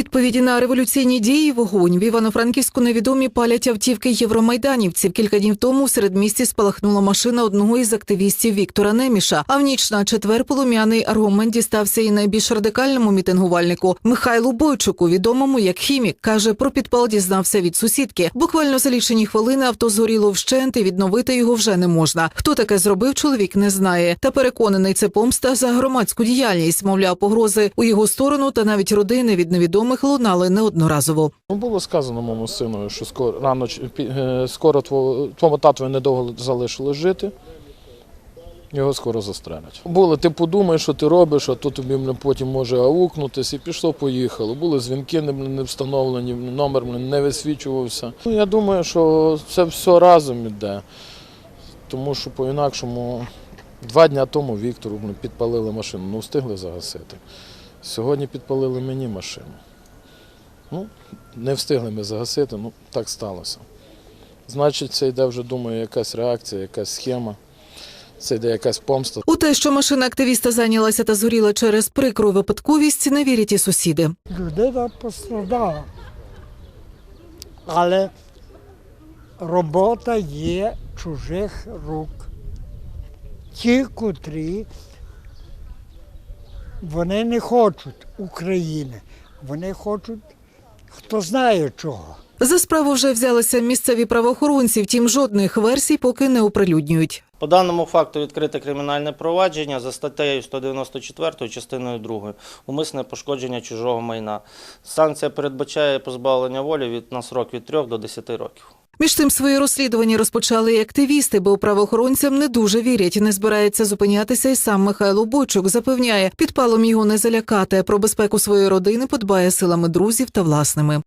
відповіді на революційні дії вогонь в Івано-Франківську невідомі палять автівки євромайданівців. Кілька днів тому в середмісті спалахнула машина одного із активістів Віктора Неміша. А в ніч на четвер полум'яний аргумент дістався і найбільш радикальному мітингувальнику Михайлу Бойчуку, відомому як хімік. каже, про підпал дізнався від сусідки. Буквально за лічені хвилини авто згоріло вщент і відновити його вже не можна. Хто таке зробив, чоловік не знає. Та переконаний, це помста за громадську діяльність. Мовляв, погрози у його сторону та навіть родини від невідомих лунали неодноразово. Ну, було сказано моєму синові, що скоро рано е, скоро твого, твому татові недовго залишилось жити. Його скоро застрелять. Було, ти подумай, що ти робиш, а то тобі потім може аукнутись, і пішло, поїхало. Були дзвінки не встановлені, номер не висвічувався. Ну, я думаю, що це все разом іде. Тому що по-інакшому два дні тому Віктору підпалили машину, ну встигли загасити. Сьогодні підпалили мені машину. Ну, не встигли ми загасити, ну так сталося. Значить, це йде вже, думаю, якась реакція, якась схема, це йде якась помста. У те, що машина активіста зайнялася та згоріла через прикру випадковість, не вірять і сусіди. людина пострадала. Але робота є чужих рук. Ті, котрі вони не хочуть України, вони хочуть, хто знає чого. За справу вже взялися місцеві правоохоронці, втім жодних версій поки не оприлюднюють. По даному факту відкрите кримінальне провадження за статтею 194 частиною 2 умисне пошкодження чужого майна. Санкція передбачає позбавлення волі від на срок від 3 до 10 років. Між тим свої розслідування розпочали і активісти, бо правоохоронцям не дуже вірять. Не збирається зупинятися і сам Михайло Бойчук. Запевняє, підпалом його не залякати. Про безпеку своєї родини подбає силами друзів та власними.